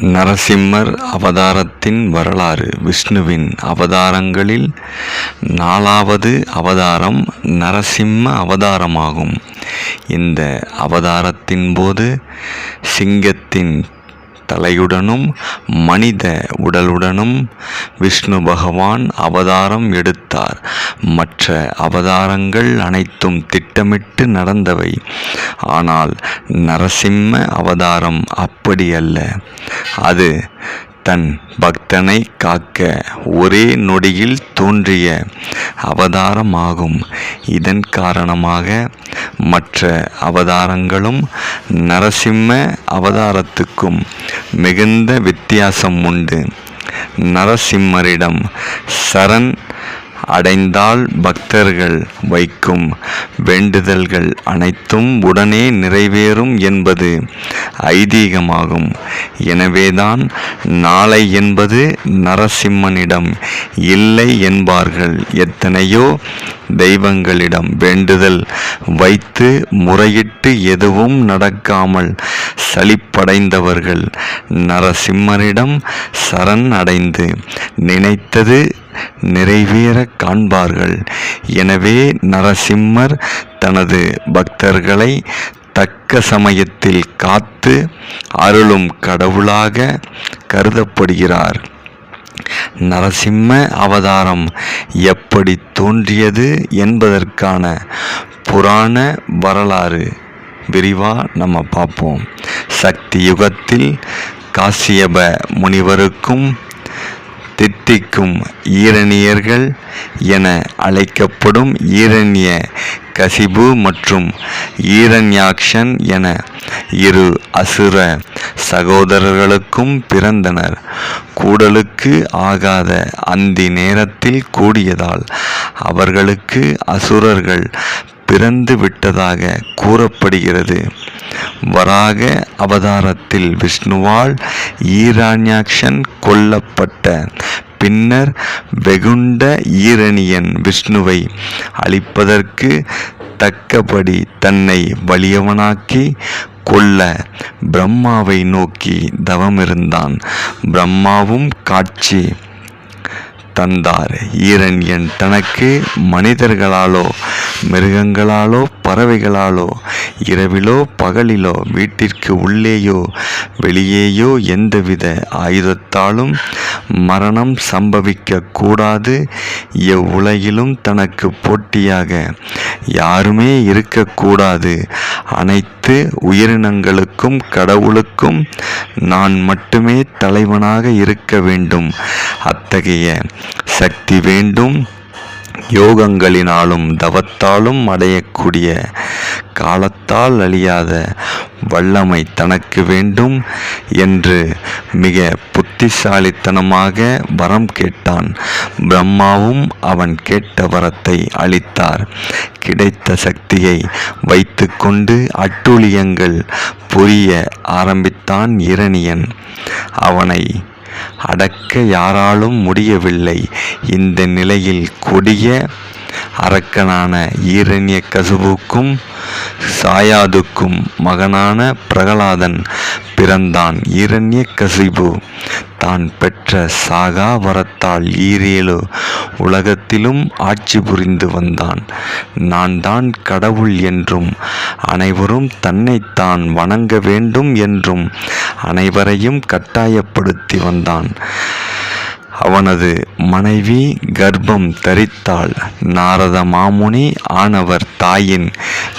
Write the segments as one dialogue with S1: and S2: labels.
S1: நரசிம்மர் அவதாரத்தின் வரலாறு. விஷ்ணுவின் அவதாரங்களில் நாலாவது அவதாரம் நரசிம்ம அவதாரமாகும். இந்த அவதாரத்தின் போது சிங்கத்தின் தலையுடனும் மனித உடலுடனும் விஷ்ணு பகவான் அவதாரம் எடுத்தார். மற்ற அவதாரங்கள் அனைத்தும் திட்டமிட்டு நடந்தவை. ஆனால் நரசிம்ம அவதாரம் அப்படி அல்ல. அது தன் பக்தனை காக்க ஒரே நொடியில் தோன்றிய அவதாரமாகும். இதன் காரணமாக மற்ற அவதாரங்களும் நரசிம்ம அவதாரத்துக்கும் மிகுந்த வித்தியாசம் உண்டு. நரசிம்மரிடம் சரண் அடைந்தால் பக்தர்கள் வைக்கும் வேண்டுதல்கள் அனைத்தும் உடனே நிறைவேறும் என்பது ஐதீகமாகும். எனவேதான் நாளை என்பது நரசிம்மனிடம் இல்லை என்பார்கள். எத்தனையோ தெய்வங்களிடம் வேண்டுதல் வைத்து முறையிட்டு எதுவும் நடக்காமல் சலிப்படைந்தவர்கள். நரசிம்மரிடம் சரண் அடைந்து நினைத்தது நிறைவேற காண்பார்கள். எனவே நரசிம்மர் தனது பக்தர்களை தக்க சமயத்தில் காத்து அருளும் கடவுளாக கருதப்படுகிறார். நரசிம்ம அவதாரம் எப்படி தோன்றியது என்பதற்கான புராண வரலாறு விரிவாக நம்ம பார்ப்போம். சக்தி யுகத்தில் காசியப முனிவருக்கும் தித்திக்கும் ஈரணியர்கள் என அழைக்கப்படும் ஈரண்ய கசிபு மற்றும் ஈரண்யாக்ஷன் என இரு அசுர சகோதரர்களுக்கும் பிறந்தனர். கூடலுக்கு ஆகாத அந்தி நேரத்தில் கூடியதால் அவர்களுக்கு அசுரர்கள் பிறந்து விட்டதாக கூறப்படுகிறது. வராக அவதாரத்தில் விஷ்ணுவால் ஈரான்யாக்ஷன் கொல்லப்பட்ட பின்னர் வெகுண்ட ஈரணியன் விஷ்ணுவை அழிப்பதற்கு தக்கபடி தன்னை வலியவனாக்கி கொல்ல பிரம்மாவை நோக்கி தவமிருந்தான். பிரம்மாவும் காட்சி தந்தார். ஈரணியன் தனக்கு மனிதர்களாலோ மிருகங்களாலோ பறவைகளாலோ இரவிலோ பகலிலோ வீட்டிற்கு உள்ளேயோ வெளியேயோ எந்தவித ஆயுதத்தாலும் மரணம் சம்பவிக்க கூடாது எவ்வுலகிலும் தனக்கு போட்டியாக யாருமே இருக்கக்கூடாது. அனைத்து உயிரினங்களுக்கும் கடவுளுக்கும் நான் மட்டுமே தலைவனாக இருக்க வேண்டும். அத்தகைய சக்தி வேண்டும். யோகங்களினாலும் தவத்தாலும் அடையக்கூடிய காலத்தால் அழியாத வல்லமை தனக்கு வேண்டும் என்று மிக புத்திசாலித்தனமாக வரம் கேட்டான். பிரம்மாவும் அவன் கேட்ட வரத்தை அளித்தார் கிடைத்த சக்தியை வைத்துக்கொண்டு அட்டூழியங்கள் புரிய ஆரம்பித்தான் இரணியன். அவனை அடக்க யாராலும் முடியவில்லை. இந்த நிலையில் கொடிய அரக்கனான ஈரண்ய கசுபுக்கும் சாயாதுக்கும் மகனான பிரகலாதன் பிறந்தான். ஈரண்ய கசிபு தான் பெற்ற சாகா வரத்தால் ஈரேழு உலகத்திலும் ஆட்சி புரிந்து வந்தான். நான் தான் கடவுள் என்றும் அனைவரும் தன்னைத்தான் வணங்க வேண்டும் என்றும் அனைவரையும் கட்டாயப்படுத்தி வந்தான். அவனது மனைவி கர்ப்பம் தரித்தாள். நாரத மாமுனி ஆனவர் தாயின்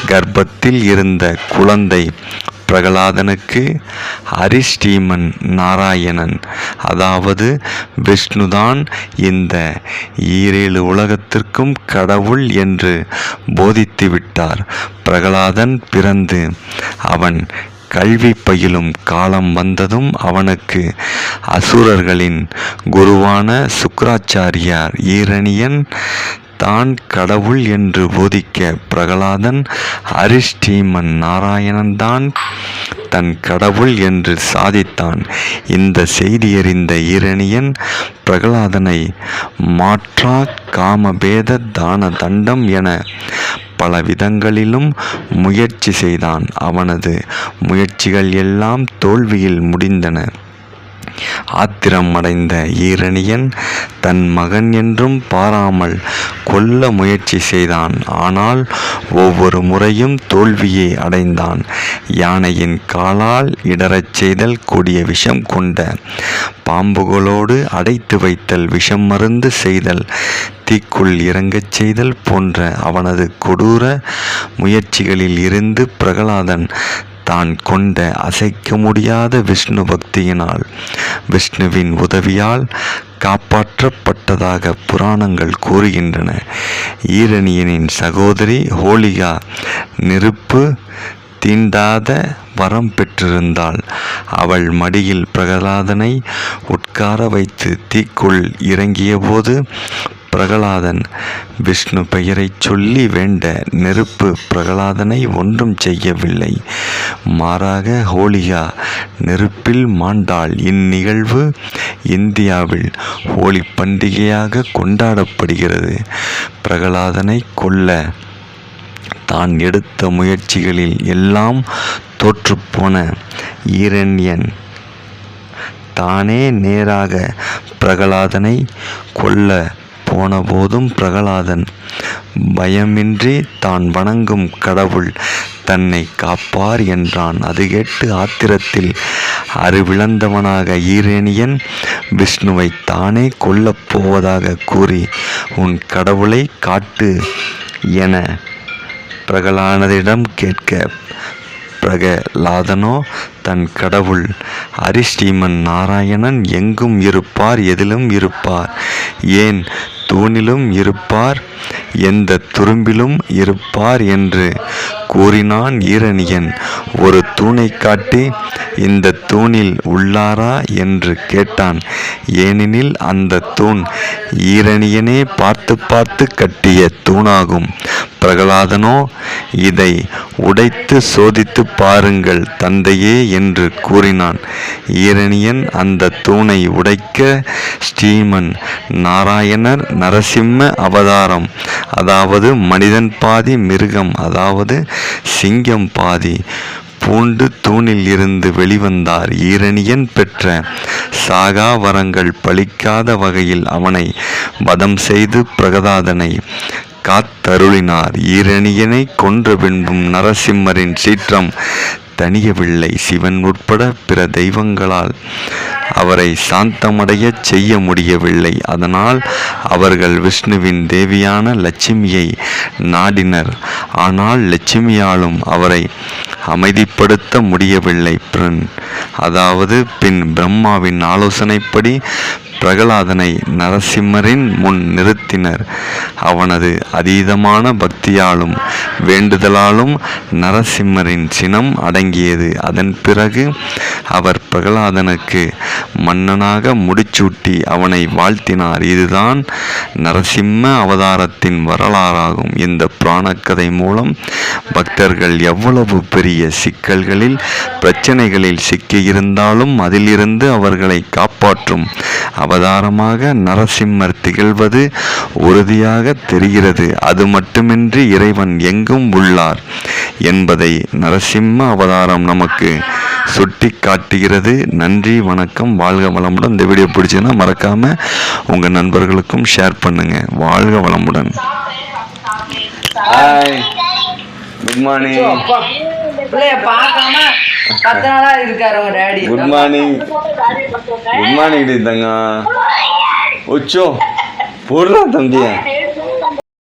S1: கர்ப்பத்தில் இருந்த குழந்தை பிரகலாதனுக்கு அரிஷ்டீமன் நாராயணன். அதாவது விஷ்ணுதான் இந்த ஈரேழு உலகத்திற்கும் கடவுள் என்று போதித்து விட்டார் பிரகலாதன் பிறந்து அவன் கல்வி பயிலும் காலம் வந்ததும் அவனுக்கு அசுரர்களின் குருவான சுக்கராச்சாரியார் ஈரணியன் தான் கடவுள் என்று போதிக்க பிரகலாதன் அரிஷ்டீமன் நாராயணன் தான் தன் கடவுள் என்று சாதித்தான். இந்த செய்தியறிந்த ஈரணியன் பிரகலாதனை மாற்றா காமபேத தான தண்டம் என பல விதங்களிலும் முயற்சி செய்தான். அவனது முயற்சிகள் எல்லாம் தோல்வியில் முடிந்தன. ஆத்திரம் அடைந்த ஈரணியன் தன் மகன் என்றும் பாராமல் கொல்ல முயற்சி செய்தான். ஆனால் ஒவ்வொரு முறையும் தோல்வியை அடைந்தான். யானையின் காலால் இடறச் செய்தல் கூடிய விஷம் கொண்ட பாம்புகளோடு அடைத்து வைத்தல் விஷம் மருந்து செய்தல் தீக்குள் இறங்கச் செய்தல் போன்ற அவனது கொடூர முயற்சிகளில் இருந்து பிரகலாதன் தான் கொண்ட அசைக்க முடியாத விஷ்ணு பக்தியினால் விஷ்ணுவின் உதவியால் காப்பாற்றப்பட்டதாக புராணங்கள் கூறுகின்றன. ஈரணியனின் சகோதரி ஹோலிகா நெருப்பு தீண்டாத வரம் பெற்றிருந்தாள். அவள் மடியில் பிரகலாதனை உட்கார வைத்து தீக்குள் இறங்கியபோது பிரகலாதன் விஷ்ணு பெயரைச் சொல்லி வேண்ட நெருப்பு பிரகலாதனை ஒன்றும் செய்யவில்லை. மாறாக ஹோலிகா நெருப்பில் மாண்டாள் இந்நிகழ்வு இந்தியாவில் ஹோலி பண்டிகையாக கொண்டாடப்படுகிறது. பிரகலாதனை கொல்ல தான் எடுத்த முயற்சிகளில் எல்லாம் தோற்றுப்போன ஈரண்யன். தானே நேராக பிரகலாதனை கொல்ல போனபோதும் பிரகலாதன் பயமின்றி தான் வணங்கும் கடவுள் தன்னை காப்பார் என்றான். அது கேட்டு ஆத்திரத்தில் அறிவிழந்தவனாக ஈரேனியன் விஷ்ணுவை தானே கொல்லப் போவதாக கூறி உன் கடவுளை காட்டு என பிரகலாதனிடம் கேட்க பிரகலாதனோ தன் கடவுள் அரிஸ்ரீமன் நாராயணன் எங்கும் இருப்பார் எதிலும் இருப்பார்? ஏன் தூணிலும் இருப்பார் எந்த துரும்பிலும் இருப்பார் என்று கூறினான் ஈரணியன். ஒரு தூணை காட்டி இந்த தூணில் உள்ளாரா? என்று கேட்டான். ஏனெனில் அந்த தூண் ஈரணியனே பார்த்து பார்த்து கட்டிய தூணாகும். பிரகலாதனோ இதை உடைத்து சோதித்து பாருங்கள் தந்தையே என்று கூறினான். ஈரணியன் அந்த தூணை உடைக்க ஸ்ரீமன் நாராயணர் நரசிம்ம அவதாரம். அதாவது மனிதன் பாதி மிருகம் அதாவது சிங்கம் பாதி பூண்டு தூணில் இருந்து வெளிவந்தார். ஈரணியன் பெற்ற சாகா வரங்கள் பலிக்காத வகையில் அவனை வதம் செய்து பிரகதாதனை காத்தருளினார். ஈரணியனை கொன்ற பின்பும் நரசிம்மரின் சீற்றம் தணியவில்லை. சிவன் உட்பட பிற தெய்வங்களால் அவரை சாந்தமடையச் செய்ய முடியவில்லை. அதனால் அவர்கள் விஷ்ணுவின் தேவியான லட்சுமியை நாடினர். ஆனால் லட்சுமியாலும் அவரை அமைதிப்படுத்த முடியவில்லை. பின் அதாவது பின் பிரம்மாவின் ஆலோசனைப்படி பிரகலாதனை நரசிம்மரின் முன் நிறுத்தினர். அவனது அதீதமான பக்தியாலும் வேண்டுதலாலும் நரசிம்மரின் சினம் அடங்கியது. அதன் பிறகு அவர் பிரகலாதனுக்கு மன்னனாக முடிச்சூட்டி அவனை வாழ்த்தினார். இதுதான் நரசிம்ம அவதாரத்தின் வரலாறாகும். இந்த புராணக்கதை மூலம் பக்தர்கள் எவ்வளவு பெரிய சிக்கல்களில் பிரச்சனைகளில் சிக்கியிருந்தாலும் அதிலிருந்து அவர்களை காப்பாற்றும் அவதாரமாக நரசிம்மர் திகழ்வது உறுதியாக தெரிகிறது. அது மட்டுமின்றி இறைவன் எங்கும் உள்ளார் என்பதை நரசிம்ம அவதாரம் நமக்கு சுட்டி காட்டுகிறது நன்றி வணக்கம் வாழ்க வளமுடன். இந்த வீடியோ பிடிச்சுன்னா மறக்காம உங்க நண்பர்களுக்கும் ஷேர் பண்ணுங்க. வாழ்க வளமுடன். குட் மார்னிங்
S2: பிள்ளைய பார்க்காம பத்து நாளா இருக்காரு உங்க daddy.
S1: Good morning good morning D உச்சோ பொருளா தம்பியா.